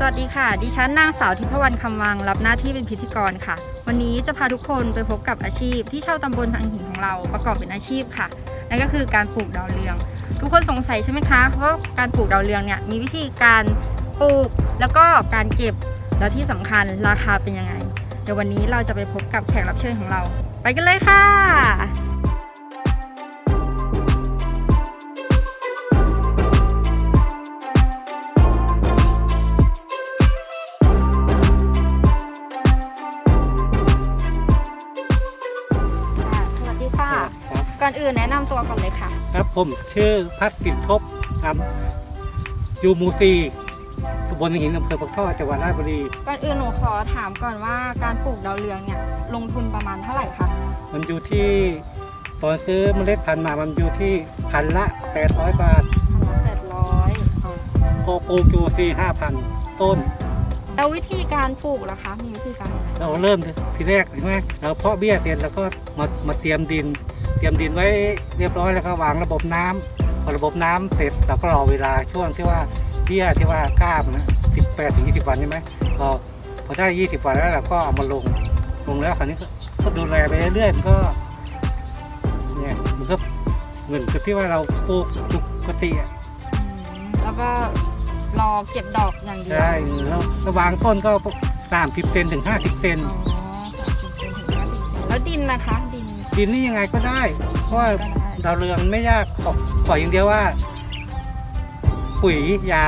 สวัสดีค่ะ ดิฉันนางสาวทิพวรรณคำวัง รับหน้าที่เป็นพิธีกรค่ะ วันนี้จะพาทุกคนไปพบกับอาชีพที่ชาวตำบลทางหินของเราประกอบเป็นอาชีพค่ะ นั่นก็คือการปลูกดาวเรือง ทุกคนสงสัยใช่ไหมคะว่าการปลูกดาวเรืองเนี่ยมีวิธีการปลูกแล้วก็การเก็บแล้วที่สำคัญราคาเป็นยังไง เดี๋ยววันนี้เราจะไปพบกับแขกรับเชิญของเรา ไปกันเลยค่ะ ก่อนอื่นแนะนำตัวก่อนเลยค่ะ ครับผมชื่อพัฒสินทบครับอยู่หมูซีตำบลหินอำเภอปากท่อจังหวัดราชบุรีก่อนอื่นหนูขอถามก่อนว่าการปลูกดาวเรืองเนี่ยลงทุนประมาณเท่าไหร่คะมันอยู่ที่ตอนซื้อเมล็ดพันธุ์มามันอยู่ที่พันละ 800 บาทพันละแปดร้อยโกปลูกอยู่ที่5,000 ต้น แล้ววิธีการปลูกล่ะคะ มีวิธีการยังไงเราเริ่มทีแรกใช่ไหมเราเพาะเบี้ยเสร็จแล้วก็มามาเตรียมดิน เตรียมดินไว้เรียบร้อยแล้วก็วางระบบน้ำพอระบบน้ำเสร็จเราก็รอเวลาช่วงที่ว่าเบี้ยที่ว่ากล้ามนะ18ถึง20วันใช่ไหมพอพอได้20วันแล้วเราก็เอามาลงลงแล้วคราวนี้ก็ก็ดูแลไปเรื่อยๆมันก็เนี่ยมันก็เหมือนกับที่ว่าเราปลูกปกติอะอืมแล้วก็รอเก็บดอกอย่างเดียวใช่แล้วระวางต้นก็30เซนถึง50เซนอ๋อสามสิบเซนถึงห้าสิบเซนแล้วดินนะคะ ดินดินนี่ยังไงก็ได้ เพราะว่าก็ได้ดาวเรืองไม่ยากขอขออย่างเดียวว่า ปุ๋ยยา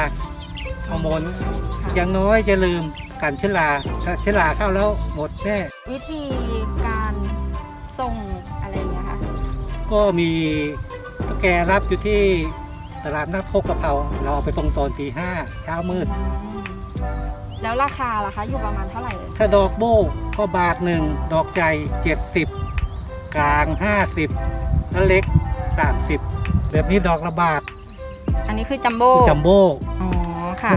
ฮอร์โมนค่ะอย่างน้อยจะลืมกันเชื้อราถ้าเชื้อราเข้าแล้วหมดแน่วิธีการส่งอะไรอย่างเงี้ยค่ะก็มีตะแกรับอยู่ที่ตลาดนัดโคกกะเพราเราเอาไปตรงตอนตีห้าเช้ามืดอืมแล้วราคาล่ะคะ อยู่ประมาณเท่าไหร่เลยถ้าดอกโบกก็บาทหนึ่งดอกใจเจ็ดสิบ กลางห้าสิบแล้วเล็กสามสิบแบบนี้ดอกละบาทอันนี้คือจัมโบ้จัมโบ้อ๋อค่ะ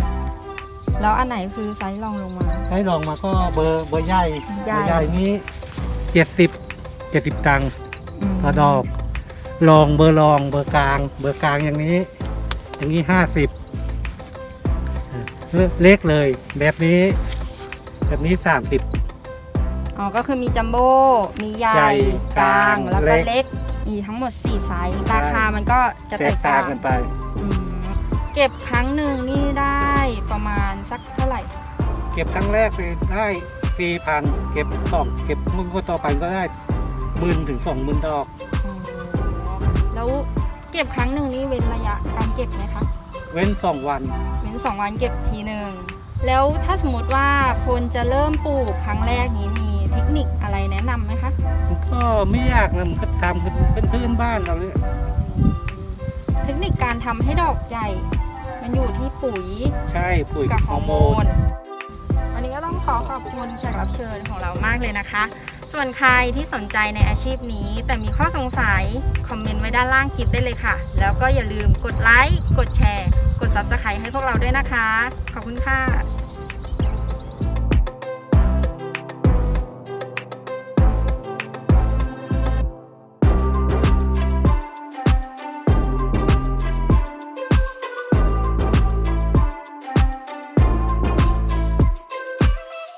แล้วอันไหนคือไซส์รองลงมาให้ลองมาก็เบอร์เบอร์ใหญ่ใหญ่เบอร์ใหญ่นี้เจ็ดสิบเจ็ดสิบตังค์มต่อดอกรองเบอร์รองเบอร์กลาง เบอร์กลางอย่างนี้ อย่างนี้ห้าสิบเล็กเลย แบบนี้ แบบนี้สามสิบ อ๋อ ก็คือมีจัมโบ้ มีใหญ่ใหญ่กลางกลาง แล้วก็เล็ก เล็ก มีทั้งหมด 4 ไซส์ ราคามันก็จะแตแตกกต่าต่างงกันไป อืมเก็บครั้งหนึ่งนี่ได้ประมาณสักเท่าไหร่ เก็บครั้งแรกไปได้สี่พันเก็บสองเก็บมุ่งก็ต่อไปก็ได้หมื่นถึงสองหมื่นดอก อ๋อ แล้วเก็บครั้งหนึ่งนี่เว้นระยะการเก็บไหมคะ เว้นสองวันเว้นสองวันเก็บทีหนึ่ง แล้วถ้าสมมติว่าคนจะเริ่มปลูกครั้งแรกนี้มี เทคนิคอะไรแนะนำไหมคะ มันก็ไม่ยากนะมันก็ทำกันเป็นพื้นบ้านเราเลยเทคนิคการทำให้ดอกใหญ่ มันอยู่ที่ปุ๋ยใช่ปุ๋ยกับฮฮออร์ร์โมโมนนวันนี้ก็ต้องขอขอบคุณแขกรับเชิญของเรามากเลยนะคะ ส่วนใครที่สนใจในอาชีพนี้ แต่มีข้อสงสัย คอมเมนต์ไว้ด้านล่างคลิปได้เลยค่ะ แล้วก็อย่าลืมกดไลค์ กดแชร์ กด Subscribe ให้พวกเราด้วยนะคะ ขอบคุณค่ะ